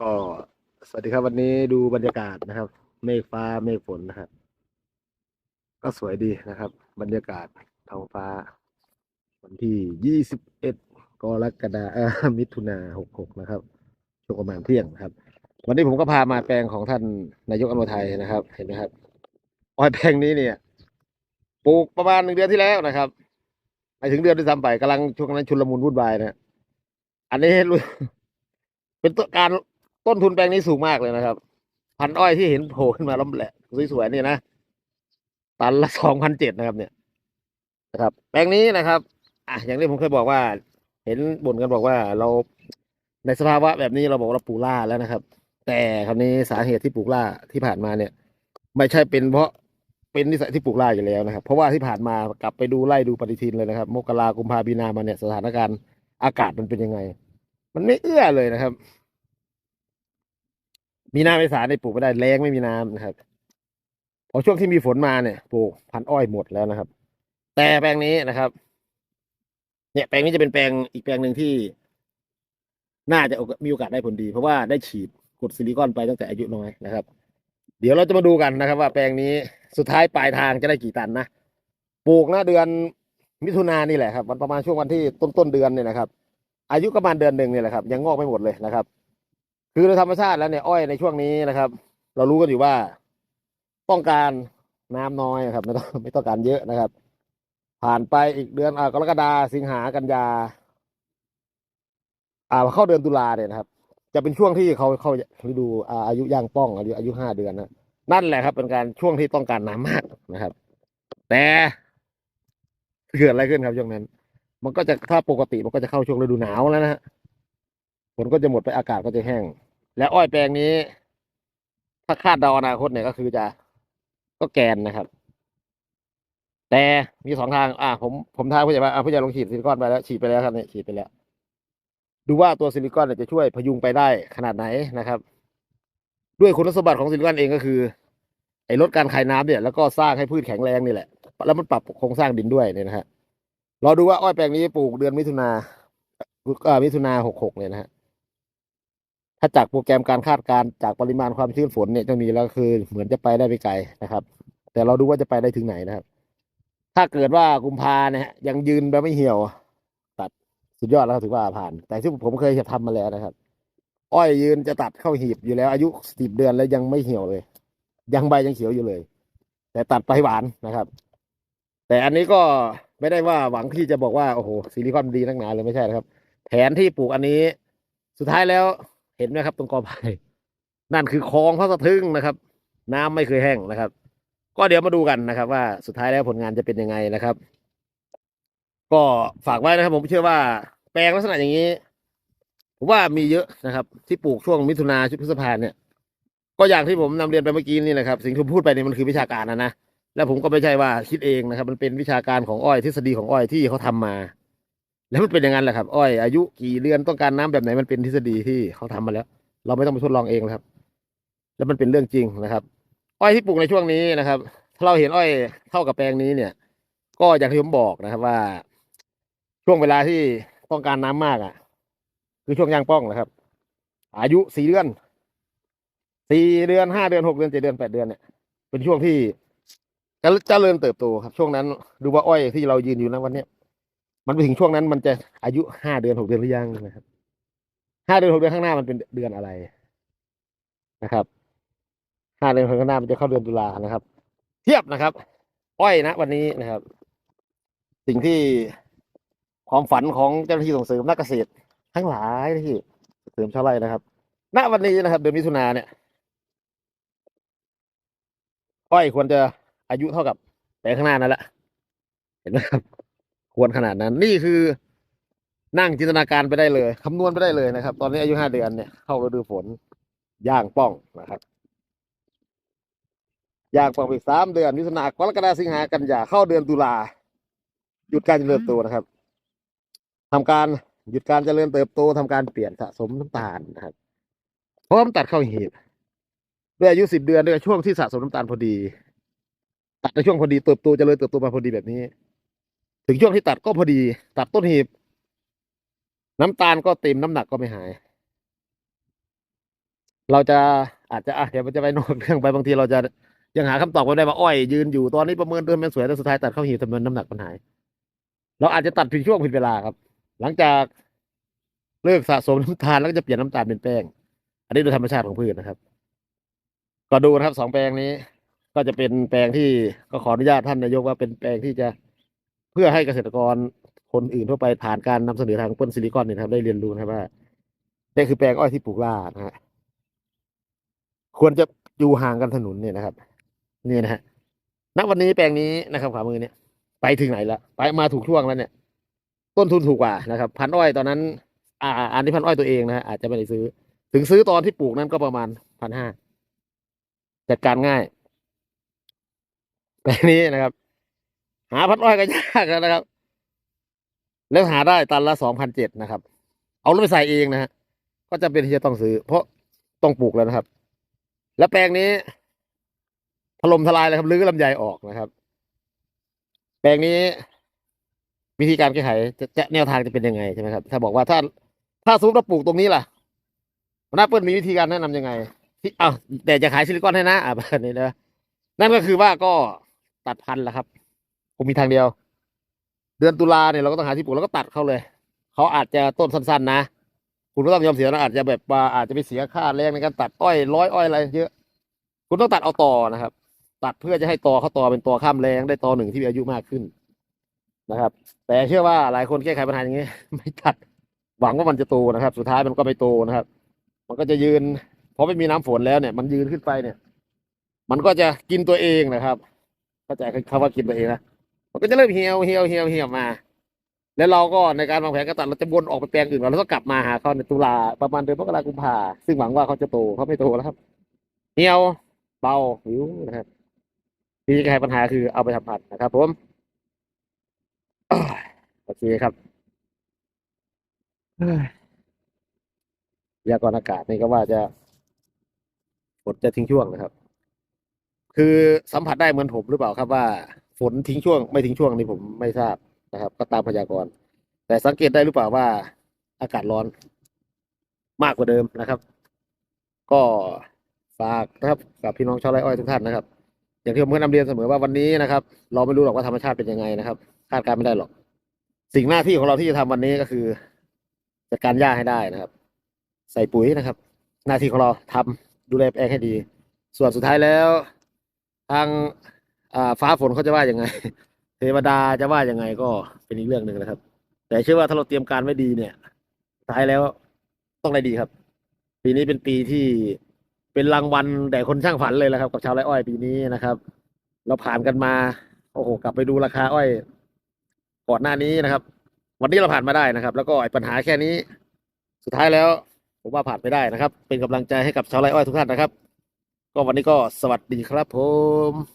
ก็สวัสดีครับวันนี้ดูบรรยากาศนะครับ เมฆฟ้าเมฆฝนนะครับ ก็สวยดีนะครับ บรรยากาศท้องฟ้า วันที่ยี่สิบเอ็ดกรกฎาเออมิถุนาหกหกนะครับช่วงประมาณเที่ยงครับ วันนี้ผมก็พามาแปลงของท่านนายกอนุไทยนะครับ เห็นไหมครับอ้อยแปลงนี้เนี่ยปลูกประมาณหนึ่งเดือนที่แล้วนะครับไปถึงเดือนที่ซ้ำไปกำลังช่วงนั้นชุลมุนวุ่นวายนะอันนี้เป็นตัวการ ต้นทุนแปลงนี้สูงมากเลยนะครับ พันอ้อยที่เห็นโผล่ขึ้นมาล้มแหละสวยๆนี่นะตันละสองพันเจ็ดนะครับ เนี่ยนะครับ แปลงนี้นะครับ อะอย่างที่ผมเคยบอกว่า เห็นบ่นกันบอกว่าเราในสภาวะแบบนี้เราบอกว่าเราปลูกล่าแล้วนะครับ แต่คราวนี้สาเหตุที่ปลูกล่าที่ผ่านมาเนี่ย ไม่ใช่เป็นเพราะเป็นนิสัยที่ปลูกล่าอยู่แล้วนะครับ เพราะว่าที่ผ่านมากลับไปดูไล่ดูปฏิทินเลยนะครับมกรากุมภาพีนามาเนี่ยสถานการณ์อากาศมันเป็นยังไง มันไม่เอื้อเลยนะครับ มีน้ำไม่สาในปลูกไม่ได้แรงไม่มีน้ำนะครับพอช่วงที่มีฝนมาเนี่ยปลูกพันอ้อยหมดแล้วนะครับ แต่แปลงนี้นะครับ เนี่ยแปลงนี้จะเป็นแปลงอีกแปลงหนึ่งที่ น่าจะมีโอกาสได้ผลดี เพราะว่าได้ฉีดกรดซิลิคอนไปตั้งแต่อายุน้อยนะครับ เดี๋ยวเราจะมาดูกันนะครับ ว่าแปลงนี้สุดท้ายปลายทางจะได้กี่ตันนะปลูกหนะเดือนมิถุนายนนี่แหละครับวันประมาณช่วงวันที่ต้นต้นเดือนเนี่ยนะครับ อายุประมาณเดือนหนึ่งเนี่ยแหละครับ ยังงอกไม่หมดเลยนะครับ คือโดยธรรมชาติแล้วเนี่ยอ้อยในช่วงนี้นะครับ เรารู้กันอยู่ว่า ต้องการน้ำน้อยนะครับ ไม่ต้องไม่ต้องการเยอะนะครับ ผ่านไปอีกเดือนอ่ากรกฎาสิงหากันยา อ่าเข้าเดือนตุลาเนี่ยนะครับ จะเป็นช่วงที่เขาเขาฤดูอ่าอายุย่างป้องอายุอายุห้าเดือนนะนั่นแหละครับ เป็นการช่วงที่ต้องการน้ำมากนะครับ แต่เกิดอะไรขึ้นครับช่วงนั้น มันก็จะถ้าปกติมันก็จะเข้าช่วงฤดูหนาวแล้วนะฮะฝนก็จะหมดไปอากาศก็จะแห้ง และอ้อยแปลงนี้ ถ้าคาดเดาอนาคตเนี่ยก็คือจะก็แกนนะครับ แต่มีสองทาง อ่า ผมผมท้าผู้ใหญ่ว่าอ่าผู้ใหญ่ลองฉีดซิลิคอนไปแล้วฉีดไปแล้วครับเนี่ยฉีดไปแล้ว ดูว่าตัวซิลิคอนเนี่ยจะช่วยพยุงไปได้ขนาดไหนนะครับ ด้วยคุณสมบัติของซิลิคอนเองก็คือไอ้ลดการคายน้ำเนี่ยแล้วก็สร้างให้พืชแข็งแรงนี่แหละ แล้วมันปรับโครงสร้างดินด้วยเนี่ยนะฮะรอดูว่าอ้อยแปลงนี้ปลูกเดือนมิถุนาเอ่อมิถุนาหกหกเนี่ยนะฮะ ถ้าจากโปรแกรมการคาดการจากปริมาณความชื้นฝนเนี่ยจะมีแล้วคือ เหมือนจะไปได้ไม่ไกลนะครับ แต่เราดูว่าจะไปได้ถึงไหนนะครับ ถ้าเกิดว่ากุมภาเนี่ยยังยืนแบบไม่เหี่ยว ตัดสุดยอดแล้วถือว่าผ่าน แต่ที่ผมเคยทำมาแล้วนะครับ อ้อยยืนจะตัดเข้าหีบอยู่แล้ว อายุสิบเดือนแล้วยังไม่เหี่ยวเลย ยังใบยังเขียวอยู่เลย แต่ตัดไปหวานนะครับ แต่อันนี้ก็ไม่ได้ว่าหวังที่จะบอกว่าโอ้โหซิลิคอนดีนักหนาเลยไม่ใช่นะครับ แผนที่ปลูกอันนี้ สุดท้ายแล้ว เห็นไหมครับ ตรงกอไผ่นั่นคือคลองพระสะทึ่งนะครับ น้ำไม่เคยแห้งนะครับ ก็เดี๋ยวมาดูกันนะครับ ว่าสุดท้ายแล้วผลงานจะเป็นยังไงนะครับ ก็ฝากไว้นะครับ ผมเชื่อว่าแปลงลักษณะอย่างนี้ผมว่ามีเยอะนะครับ ที่ปลูกช่วงมิถุนาชุดพฤษภาเนี่ย ก็อย่างที่ผมนำเรียนไปเมื่อกี้นี่แหละครับ สิ่งที่ผมพูดไปนี่มันคือวิชาการนะนะและผมก็ไม่ใช่ว่าคิดเองนะครับ มันเป็นวิชาการของอ้อยทฤษฎีของอ้อยที่เขาทำมา แล้วมันเป็นอย่างนั้นแหละครับ อ้อยอายุกี่เดือนต้องการน้ำแบบไหนมันเป็นทฤษฎีที่เขาทำมาแล้ว เราไม่ต้องไปทดลองเองนะครับ แล้วมันเป็นเรื่องจริงนะครับ อ้อยที่ปลูกในช่วงนี้นะครับ ถ้าเราเห็นอ้อยเท่ากับแปลงนี้เนี่ย ก็อย่างที่ผมบอกนะครับว่า ช่วงเวลาที่ต้องการน้ำมากอะ คือช่วงยางป้องนะครับ อายุสี่เดือนสี่เดือนห้าเดือนหกเดือนเจ็ดเดือนแปดเดือนเนี่ย เป็นช่วงที่จะเจริญเติบโตครับ ช่วงนั้น ดูว่าอ้อยที่เรายืนอยู่นะวันเนี้ย มันไปถึงช่วงนั้นมันจะอายุห้าเดือนหกเดือนหรือยังนะครับห้าเดือนหกเดือนข้างหน้ามันเป็นเดือนอะไรนะครับห้าเดือนข้างหน้ามันจะเข้าเดือนตุลานะครับ เทียบนะครับ อ้อยนะ วันนี้นะครับ สิ่งที่ความฝันของเจ้าหน้าที่ส่งเสริมนักเกษตร ทั้งหลายที่เสริมชาวไร่นะครับ ณวันนี้นะครับ เดือนมิถุนาเนี่ย อ้อยควรจะอายุเท่ากับแปลงข้างหน้านั่นแหละเห็นไหมครับ ควรขนาดนั้น นี่คือนั่งจินตนาการไปได้เลยคำนวณไปได้เลยนะครับ ตอนนี้อายุห้าเดือนเนี่ยเข้าฤดูฝนย่างป้องนะครับย่างป้องอีกสามเดือนมิถุนากรกฎาสิงหากันยาเข้าเดือนตุลาหยุดการเจริญเติบโตนะครับทำการหยุดการเจริญเติบโตทำการเปลี่ยนสะสมน้ำตาลนะครับพร้อมตัดเข้าหีบด้วยอายุสิบเดือนด้วยช่วงที่สะสมน้ำตาลพอดี ตัดในช่วงพอดีเติบโตเจริญเติบโตมาพอดีแบบนี้ ถึงช่วงที่ตัดก็พอดี ตัดต้นหีบ น้ำตาลก็เต็มน้ำหนักก็ไม่หาย เราจะอาจจะอะเดี๋ยวมันจะไปนอกเรื่องไปบางทีเราจะยังหาคำตอบไม่ได้ว่าอ้อยยืนอยู่ตอนนี้ประเมินเดินเป็นสวยแต่สุดท้ายตัดเข้าหีบทำไมน้ำหนักมันหาย เราอาจจะตัดผิดช่วงผิดเวลาครับ หลังจากเลิกสะสมน้ำตาลแล้วก็จะเปลี่ยนน้ำตาลเป็นแป้ง อันนี้โดยธรรมชาติของพืชนะครับ ก็ดูนะครับสองแปลงนี้ ก็จะเป็นแปลงที่ก็ขออนุญาตท่านนายกว่าเป็นแปลงที่จะ เพื่อให้เกษตรกรคนอื่นทั่วไปผ่านการนำเสนอทางต้นซิลิคอนเนี่ยครับได้เรียนรู้นะครับว่านี่คือแปลงอ้อยที่ปลูกล่านะฮะควรจะอยู่ห่างกันถนนเนี่ยนะครับนี่นะฮะณวันนี้แปลงนี้นะครับขวามือเนี่ย ไปถึงไหนแล้วไปมาถูกช่วงแล้วเนี่ย ต้นทุนถูกกว่านะครับ พันอ้อยตอนนั้น อ่า อันนี้พันอ้อยตัวเองนะฮะอาจจะไม่ได้ซื้อ ถึงซื้อตอนที่ปลูกนั้นก็ประมาณพันห้าจัดการง่ายแต่นี้นะครับ หาพันอ้อยก็ยากแล้วนะครับ แล้วหาได้ตันละสองพันเจ็ดนะครับ เอารถไปใส่เองนะฮะก็จะเป็นที่จะต้องซื้อ เพราะต้องปลูกแล้วนะครับ แล้วแปลงนี้ถล่มทลายเลยครับรื้อลำไยออกนะครับ แปลงนี้ วิธีการแก้ไขจะจะแนวทางจะเป็นยังไงใช่ไหมครับ ถ้าบอกว่าถ้าถ้าสมมติเราปลูกตรงนี้ล่ะหน้าเปิ้ลมีวิธีการแนะนำยังไง ที่อ้าวแต่จะขายซิลิคอนให้นะอ่าแบบนี้นะนั่นก็คือว่าก็ตัดพันธุ์แหละครับ ผมมีทางเดียว เดือนตุลาเนี่ยเราก็ต้องหาที่ปลูกแล้วก็ตัดเขาเลย เขาอาจจะต้นสั้นๆนะ คุณก็ต้องยอมเสียนะอาจจะแบบว่าอาจจะไปเสียค่าแรงในการตัดอ้อยร้อยอ้อยอะไรเยอะ คุณต้องตัดเอาต่อนะครับ ตัดเพื่อจะให้ตอเขาตอเป็นตอข้ามแรงได้ตอหนึ่งที่มีอายุมากขึ้นนะครับ แต่เชื่อว่าหลายคนแก้ไขปัญหาอย่างนี้ไม่ตัดหวังว่ามันจะโตนะครับ สุดท้ายมันก็ไม่โตนะครับ มันก็จะยืนพอไม่มีน้ำฝนแล้วเนี่ย มันยืนขึ้นไปเนี่ย มันก็จะกินตัวเองนะครับ เข้าใจคำว่ากินตัวเองนะ มันก็จะเริ่มเหี่ยวเหี่ยวเหี่ยวเหี่ยวมา แล้วเราก็ในการวางแผนการตัดเราจะวนออกไปแปลงอื่นก่อนแล้วก็กลับมาหาเขาในตุลาประมาณเดือนมกราคมกุมภาซึ่งหวังว่าเขาจะโตเขาไม่โตแล้วครับ เหี่ยวเบาหิวนะครับวิธีแก้ปัญหาคือเอาไปทำผัดนะครับ ผมโอเคครับเฮ้ยพยากรณ์อากาศนี่ก็ว่าจะฝนจะทิ้งช่วงนะครับ คือสัมผัสได้เหมือนผมหรือเปล่าครับว่า ฝนทิ้งช่วง ไม่ทิ้งช่วงนี่ผมไม่ทราบนะครับ ก็ตามพยากรณ์แต่สังเกตได้หรือเปล่าว่าอากาศร้อนมากกว่าเดิมนะครับ ก็ฝากนะครับกับพี่น้องชาวไร่อ้อยทุกท่านนะครับ อย่างที่ผมเคยนำเรียนเสมอว่าวันนี้นะครับ เราไม่รู้หรอกว่าธรรมชาติเป็นยังไงนะครับ คาดการณ์ไม่ได้หรอก สิ่งหน้าที่ของเราที่จะทำวันนี้ก็คือจัดการหญ้าให้ได้นะครับ ใส่ปุ๋ยนะครับ หน้าที่ของเราทำดูแลแปลงให้ดี ส่วนสุดท้ายแล้ว ทาง ฟ้าฝนเขาจะว่ายังไง เทวดาจะว่ายังไงก็เป็นอีกเรื่องหนึ่งนะครับ แต่เชื่อว่าถ้าเราเตรียมการไว้ดีเนี่ยท้ายแล้วต้องได้ดีครับ ปีนี้เป็นปีที่เป็นรางวัลแต่คนช่างฝันเลยแหละครับ กับชาวไร่อ้อยปีนี้นะครับ เราผ่านกันมา โอ้โหกลับไปดูราคาอ้อยก่อนหน้านี้นะครับ วันนี้เราผ่านมาได้นะครับ แล้วก็ไอ้ปัญหาแค่นี้ สุดท้ายแล้ว ผมว่าผ่านไปได้นะครับ เป็นกำลังใจให้กับชาวไร่อ้อยทุกท่านนะครับ ก็วันนี้ก็สวัสดีครับผม